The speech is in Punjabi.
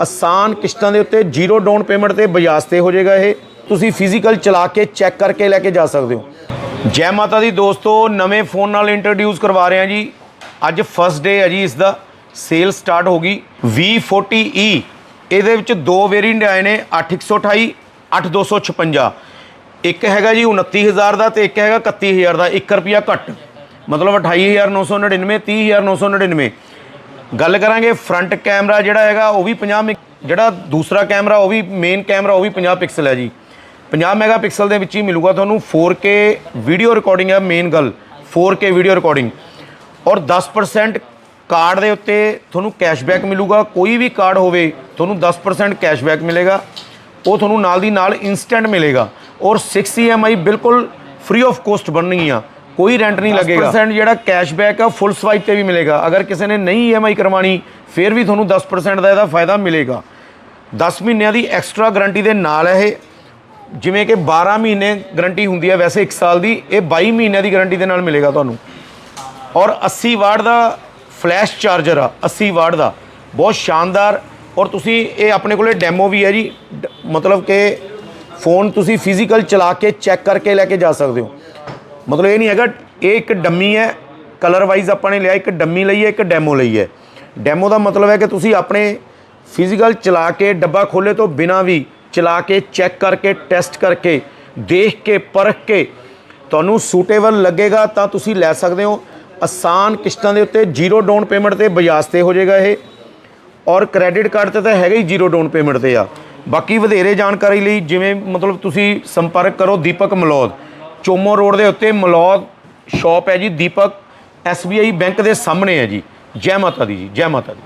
ਆਸਾਨ ਕਿਸ਼ਤਾਂ ਦੇ ਉੱਤੇ ਜ਼ੀਰੋ ਡਾਊਨ ਪੇਮੈਂਟ ਤੇ ਬਜਾਜ ਤੇ ਹੋ ਜਾਏਗਾ ਇਹ। ਤੁਸੀਂ ਫਿਜ਼ੀਕਲ ਚਲਾ ਕੇ ਚੈੱਕ ਕਰਕੇ ਲੈ ਕੇ ਜਾ ਸਕਦੇ ਹੋ। ਜੈ ਮਾਤਾ ਦੀ ਦੋਸਤੋ, ਨਵੇਂ ਫੋਨ ਨਾਲ ਇੰਟਰੋਡਿਊਸ ਕਰਵਾ ਰਹੇ ਹਾਂ ਜੀ। ਅੱਜ ਫਸਟ ਡੇ ਹੈ ਜੀ ਇਸ ਦਾ ਸੇਲ ਸਟਾਰਟ ਹੋ ਗਈ। V40e ਇਹਦੇ ਵਿੱਚ ਦੋ ਵੇਰੀਐਂਟ ਆਏ ਨੇ 8128 8256 ਇੱਕ ਹੈਗਾ ਜੀ 29000 ਦਾ ਤੇ ਇੱਕ ਹੈਗਾ 31000 ਦਾ। 1 ਰੁਪਿਆ ਘੱਟ। ਮਤਲਬ 28999 30999 ਗੱਲ ਕਰਾਂਗੇ ਫਰੰਟ ਕੈਮਰਾ ਜਿਹੜਾ ਹੈਗਾ, ਉਹ ਵੀ 50 ਮੈਗ- ਜਿਹੜਾ ਦੂਸਰਾ ਕੈਮਰਾ ਉਹ ਵੀ ਮੇਨ ਕੈਮਰਾ ਉਹ ਵੀ 50 ਪਿਕਸਲ ਹੈ ਜੀ। 50 ਮੈਗਾਪਿਕਸਲ ਦੇ ਵਿੱਚ ਹੀ ਮਿਲੂਗਾ ਤੁਹਾਨੂੰ 4K ਵੀਡੀਓ ਰਿਕਾਰਡਿੰਗ ਹੈ ਮੇਨ ਗੱਲ 4K ਵੀਡੀਓ ਰਿਕਾਰਡਿੰਗ ਔਰ 10% ਕਾਰਡ ਦੇ ਉੱਤੇ ਤੁਹਾਨੂੰ ਕੈਸ਼ਬੈਕ ਮਿਲੂਗਾ, ਕੋਈ ਵੀ ਕਾਰਡ ਹੋਵੇ, ਤੁਹਾਨੂੰ 10% ਕੈਸ਼ਬੈਕ ਮਿਲੇਗਾ। ਉਹ ਤੁਹਾਨੂੰ ਨਾਲ ਦੀ ਨਾਲ ਇਨਸਟੈਂਟ ਮਿਲੇਗਾ। ਔਰ 6 EMI ਬਿਲਕੁਲ ਫ੍ਰੀ ਆਫ ਕੋਸਟ ਬਣਨਗੀਆਂ। ਕੋਈ ਰੈਂਟ ਨਹੀਂ ਲੱਗੇਗਾ। 10% ਜਿਹੜਾ ਕੈਸ਼ਬੈਕ ਆ ਫੁੱਲ ਸਵਾਈਪ ਤੇ ਵੀ ਮਿਲੇਗਾ। ਅਗਰ ਕਿਸੇ ਨੇ ਨਹੀਂ EMI ਕਰਵਾਣੀ, ਫਿਰ ਵੀ ਤੁਹਾਨੂੰ 10% ਦਾ ਇਹਦਾ ਫਾਇਦਾ ਮਿਲੇਗਾ। 10 ਮਹੀਨਿਆਂ ਦੀ ਐਕਸਟਰਾ ਗਾਰੰਟੀ ਦੇ ਨਾਲ ਹੈ ਇਹ, ਜਿਵੇਂ ਕਿ 12 ਮਹੀਨੇ ਗਾਰੰਟੀ ਹੁੰਦੀ ਹੈ ਵੈਸੇ 1 ਸਾਲ ਦੀ, ਇਹ 22 ਮਹੀਨਿਆਂ ਦੀ ਗਾਰੰਟੀ ਦੇ ਨਾਲ ਮਿਲੇਗਾ ਤੁਹਾਨੂੰ। ਔਰ 80 ਵਾਟ ਦਾ ਫਲੈਸ਼ ਚਾਰਜਰ ਆ 80 ਵਾਟ ਦਾ। ਬਹੁਤ ਸ਼ਾਨਦਾਰ। ਔਰ ਤੁਸੀਂ ਇਹ ਆਪਣੇ ਕੋਲੇ ਡੈਮੋ ਵੀ ਹੈ ਜੀ। ਡ- ਮਤਲਬ ਕਿ ਫੋਨ ਤੁਸੀਂ ਫਿਜ਼ੀਕਲ ਚਲਾ ਕੇ ਚੈੱਕ ਕਰਕੇ ਲੈ ਕੇ ਜਾ ਸਕਦੇ ਹੋ। ਮਤਲਬ ਇਹ ਨਹੀਂ ਹੈਗਾ, ਇਹ ਇੱਕ ਡੰਮੀ ਹੈ ਕਲਰ ਵਾਈਜ਼ ਆਪਾਂ ਨੇ ਲਿਆ, ਇੱਕ ਡੰਮੀ ਲਈ ਹੈ, ਇੱਕ ਡੈਮੋ ਲਈ ਹੈ। ਡੈਮੋ ਦਾ ਮਤਲਬ ਹੈ ਕਿ ਤੁਸੀਂ ਆਪਣੇ ਫਿਜ਼ੀਕਲ ਚਲਾ ਕੇ ਡੱਬਾ ਖੋਲੇ ਤੋਂ ਬਿਨਾ ਵੀ ਚਲਾ ਕੇ ਚੈੱਕ ਕਰਕੇ ਟੈਸਟ ਕਰਕੇ, ਦੇਖ ਕੇ, ਪਰਖ ਕੇ ਤੁਹਾਨੂੰ ਸੂਟੇਬਲ ਲੱਗੇਗਾ, ਤਾਂ ਤੁਸੀਂ ਲੈ ਸਕਦੇ ਹੋ। ਆਸਾਨ ਕਿਸ਼ਤਾਂ ਦੇ ਉੱਤੇ ਜ਼ੀਰੋ ਡਾਊਨ ਪੇਮੈਂਟ ਤੇ ਬਜਾਜ ਤੇ ਹੋ ਜਾਏਗਾ ਇਹ। ਔਰ ਕ੍ਰੈਡਿਟ ਕਾਰਡ ਤੇ ਤਾਂ ਹੈਗਾ ਹੀ ਜ਼ੀਰੋ ਡਾਊਨ ਪੇਮੈਂਟ ਤੇ ਆ। ਬਾਕੀ ਵਧੇਰੇ ਜਾਣਕਾਰੀ ਲਈ ਜਿਵੇਂ ਮਤਲਬ ਤੁਸੀਂ ਸੰਪਰਕ ਕਰੋ ਦੀਪਕ ਮਲੌਦ। ਚੋਮੋ ਰੋਡ ਦੇ ਉੱਤੇ ਮਲੌਦ ਸ਼ਾਪ ਹੈ ਜੀ, ਦੀਪਕ SBI ਬੈਂਕ ਦੇ ਸਾਹਮਣੇ ਹੈ ਜੀ। ਜੈ ਮਾਤਾ ਦੀ ਜੀ, ਜੈ ਮਾਤਾ ਦੀ।